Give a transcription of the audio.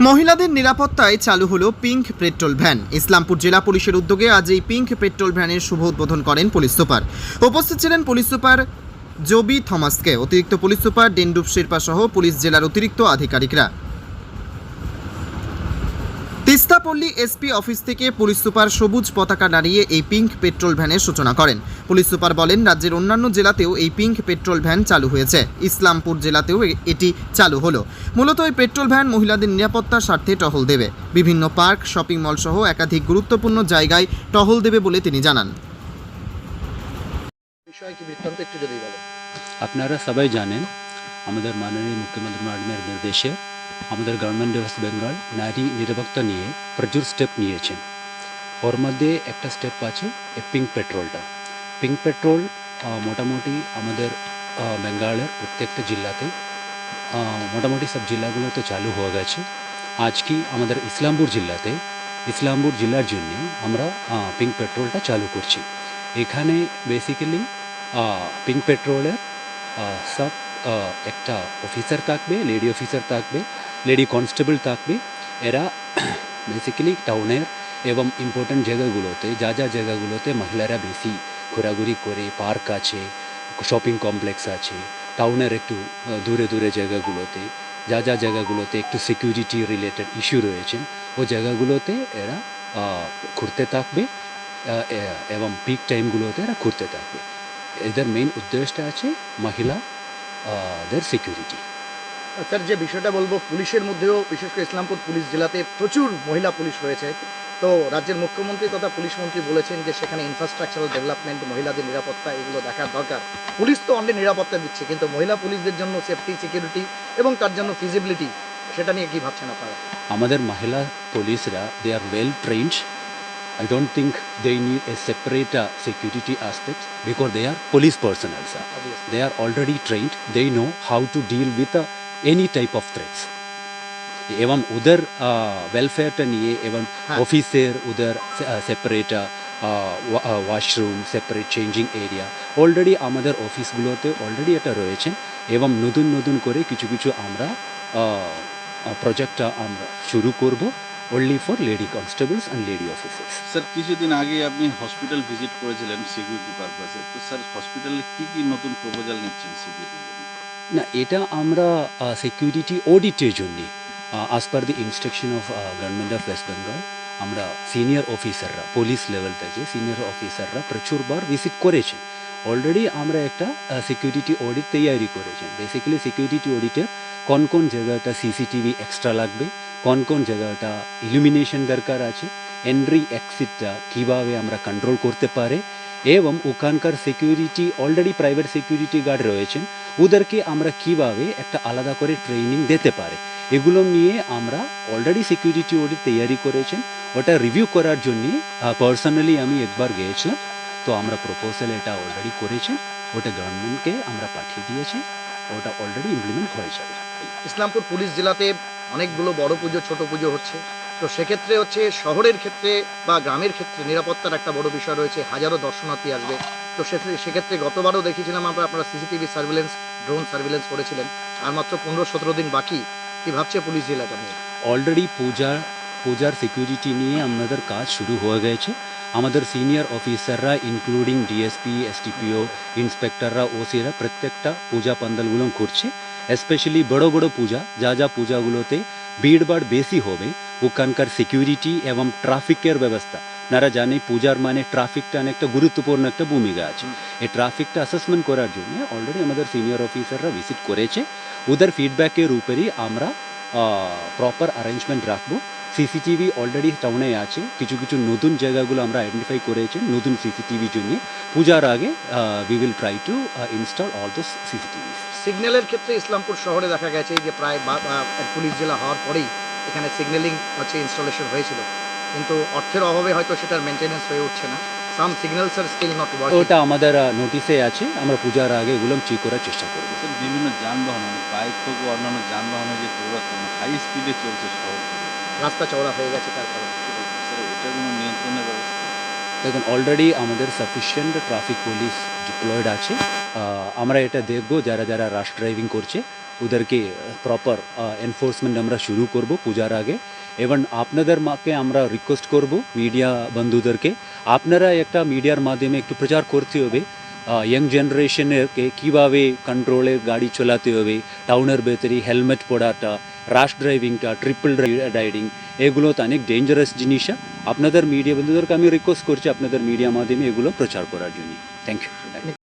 মহিলাদের নিরাপত্তায় চালু হলো পিঙ্ক পেট্রোল ভ্যান। ইসলামপুর জেলা পুলিশের উদ্যোগে আজ এই পিঙ্ক পেট্রোল ভ্যানের শুভ উদ্বোধন করেন পুলিশ সুপার। উপস্থিত ছিলেন পুলিশ সুপার জবি থমাসকে। অতিরিক্ত পুলিশ সুপার ডেন্ডুপ শেরপা সহ পুলিশ জেলার অতিরিক্ত আধিকারিকরা। তিস্তাপল্লী এসপি অফিস থেকে পুলিশ সুপার সবুজ পতাকা নাড়িয়ে এই পিঙ্ক পেট্রোল ভ্যানের সূচনা করেন। পুলিশ সুপার বলেন রাজ্যের অন্যান্য জেলাতেও এই পিঙ্ক পেট্রোল ভ্যান চালু হয়েছে। ইসলামপুর জেলাতেও এটি চালু হলো। মূলত এই পেট্রোল ভ্যান মহিলাদের নিরাপত্তার স্বার্থে টহল দেবে। বিভিন্ন পার্ক শপিং মল সহ একাধিক গুরুত্বপূর্ণ জায়গায় টহল দেবে বলে তিনি জানান। আপনারা সবাই জানেন আমাদের মাননীয় মুখ্যমন্ত্রী ম্যাডামের নির্দেশে আমাদের গভর্নমেন্ট ওয়েস্ট বেঙ্গল নারী নিরাপত্তা নিয়ে প্রচুর স্টেপ নিয়েছেন। ওর মধ্যে একটা স্টেপ আছে, এ পিঙ্ক পেট্রোলটা পিঙ্ক পেট্রোল মোটামুটি আমাদের বেঙ্গলের প্রত্যেকটা জেলাতে মোটামুটি সব জেলাগুলোতে চালু হয়ে গেছে। আজ কি আমাদের ইসলামপুর জেলাতে ইসলামপুর জেলার জন্য আমরা পিঙ্ক পেট্রোলটা চালু করছি। এখানে বেসিক্যালি পিঙ্ক পেট্রোলের সব একটা অফিসার থাকবে লেডি অফিসার থাকবে লেডি কনস্টেবল থাকবে। এরা বেসিক্যালি টাউনের এবং ইম্পর্ট্যান্ট জায়গাগুলোতে, যা যা জায়গাগুলোতে মহিলারা বেশি ঘোরাঘুরি করে পার্ক আছে শপিং কমপ্লেক্স আছে টাউনের একটু দূরে দূরে জায়গাগুলোতে, যা যা জায়গাগুলোতে একটু সিকিউরিটি রিলেটেড ইস্যু রয়েছে, ও জায়গাগুলোতে এরা ঘুরতে থাকবে এবং পিক টাইমগুলোতে এরা ঘুরতে থাকবে। এদের মেইন উদ্দেশ্যটা আছে মহিলা দের সিকিউরিটি স্যার যে বিষয়টা বলব পুলিশের মধ্যেও বিশেষ করে ইসলামপুর পুলিশ জেলাতে প্রচুর মহিলা পুলিশ রয়েছে। তো রাজ্যের মুখ্যমন্ত্রী তথা পুলিশ মন্ত্রী বলেছেন যে সেখানে ইনফ্রাস্ট্রাকচারাল ডেভেলপমেন্ট মহিলাদের নিরাপত্তা এগুলো দেখার দরকার। পুলিশ তো অনেক নিরাপত্তা দিচ্ছে কিন্তু মহিলা পুলিশদের জন্য সেফটি সিকিউরিটি এবং তার জন্য ফিজিবিলিটি সেটা নিয়ে কি ভাবছেন আপনারা? আমাদের মহিলা পুলিশরা they are well trained I don't think they need a separate security aspect because they are police personnels Obviously. they are already trained. They know how to deal with uh, any type of threats. এবং ওদের ওয়েলফেয়ারটা নিয়ে এবং হ্যাঁ। অফিসের ওদের separate washroom separate changing area already আমাদের অফিসগুলোতে already এটা রয়েছে। এবং নতুন নতুন করে কিছু কিছু আমরা প্রজেক্টটা আমরা শুরু করব। Only for lady constables and lady officers sir কিছুদিন আগে আপনি হসপিটাল ভিজিট করেছিলেন সিকিউরিটি পারপাসে তো স্যার হসপিটালে কি কি নতুন প্রপোজাল নিচ্ছেন সিকিউরিটির জন্য? না এটা আমরা সিকিউরিটি অডিটের জন্য আজ per the instruction of government of West Bengal আমরা সিনিয়র অফিসাররা পুলিশ লেভেল থেকে সিনিয়র অফিসাররা প্রচুরবার ভিজিট করেছেন। অলরেডি আমরা একটা সিকিউরিটি অডিট তৈরি করেছেন। বেসিক্যালি সিকিউরিটি অডিটের কোন কোন জায়গাটা সিসিটিভি এক্সট্রা লাগবে কোন কোন জায়গাটা ইলুমিনেশন দরকার আছে? এন্ট্রি এক্সিটটা কীভাবে আমরা কন্ট্রোল করতে পারে? এবং ওখানকার security already private security guard রয়েছেন, ওদেরকে আমরা কীভাবে একটা আলাদা করে ট্রেনিং দিতে পারে? এগুলো নিয়ে আমরা অলরেডি সিকিউরিটি অডিট তৈরি করেছেন। ওটা রিভিউ করার জন্যে পার্সোনালি আমি একবার গিয়েছিলাম। তো আমরা প্রপোজাল এটা অলরেডি করেছেন। ওটা গভর্নমেন্টকে আমরা পাঠিয়ে দিয়েছি ওটা অলরেডি ইমপ্লিমেন্ট হয়ে যাবে ইসলামপুর পুলিশ জেলাতে অনেকগুলো বড় পুজো ছোট পুজো হচ্ছে। তো সেক্ষেত্রে হচ্ছে শহরের ক্ষেত্রে বা গ্রামের ক্ষেত্রে নিরাপত্তার একটা বড় বিষয় রয়েছে হাজারো দর্শনার্থী আসবে। তো সেক্ষেত্রে গতবারও দেখেছিলাম আমরা আপনারা সিসিটিভি সার্ভিলেন্স ড্রোন সার্ভিলেন্স করেছিলেন। আর মাত্র পনেরো সতেরো দিন বাকি কি ভাবছে পুলিশ জেলাটা নিয়ে? অলরেডি পূজা পূজার সিকিউরিটি নিয়ে আমাদের কাজ শুরু হয়ে গেছে। আমাদের সিনিয়র অফিসাররা ইনক্লুডিং ডিএসপি এসটিপিও ইন্সপেক্টররা ওসিরা প্রত্যেকটা পূজা পান্ডালগুলো করছে। স্পেশালি বড় বড় পূজা, যা যা পূজাগুলোতে ভিড়ভাড় বেশি হবে, ওখানকার সিকিউরিটি এবং ট্রাফিকের ব্যবস্থা। আপনারা জানে পূজার মানে ট্রাফিকটা অনেকটা গুরুত্বপূর্ণ একটা ভূমিকা আছে। এই ট্রাফিকটা অ্যাসেসমেন্ট করার জন্য অলরেডি আমাদের সিনিয়র অফিসাররা ভিজিট করেছে। ওদের ফিডব্যাকের উপরই আমরা প্রপার অ্যারেঞ্জমেন্ট রাখব। সিসিটিভি অলরেডি টাউনে আছে। কিছু কিছু নতুন জায়গাগুলো আমরা আইডেন্টিফাই করেছি নতুন সিসিটিভির জন্য। পূজার আগে we will try to install all those CCTV সিগন্যালের ক্ষেত্রে ইসলামপুর শহরে দেখা গেছে যে প্রায় পুলিশ জেলা হওয়ার পরেই এখানে সিগন্যালিং হচ্ছে ইনস্টলেশন হয়েছিল। কিন্তু অর্থের অভাবে হয়তো সেটার মেনটেনেন্স হয়ে উঠছে না। Some signals are still not working ওটা আমাদের নোটিসে আছে। আমরা পূজার আগে এগুলো চেক করার চেষ্টা করব। স্যার বিভিন্ন যানবাহন বাইক বা অন্যান্য যানবাহনের যে দৌড়াত্ম হাই স্পিডে চলছে শহর। রাস্তা চওড়া হয়ে গেছে তার কারণে। দেখুন অলরেডি আমাদের সাফিসিয়েন্ট ট্রাফিক পুলিশ ডিপ্লয়েড আছে। আমরা এটা দেখব যারা যারা রাশ ড্রাইভিং করছে, ওদেরকে প্রপার এনফোর্সমেন্ট আমরা শুরু করব পূজার আগে। এবং আপনাদের মাকে আমরা রিকোয়েস্ট করব মিডিয়া বন্ধুদেরকে। আপনারা একটা মিডিয়ার মাধ্যমে একটু প্রচার করতে হবে। ইয়াং জেনারেশনেরকে কীভাবে কন্ট্রোলে গাড়ি চালাতে হবে টাউনের ভেতরে হেলমেট পড়াটা রাশ ড্রাইভিংটা ট্রিপল রাইডিং এগুলো তো অনেক ডেঞ্জারাস জিনিস আপনাদের মিডিয়া বন্ধুদেরকে আমি রিকোয়েস্ট করছি আপনাদের মিডিয়া মাধ্যমে এগুলো প্রচার করার জন্য থ্যাংক ইউ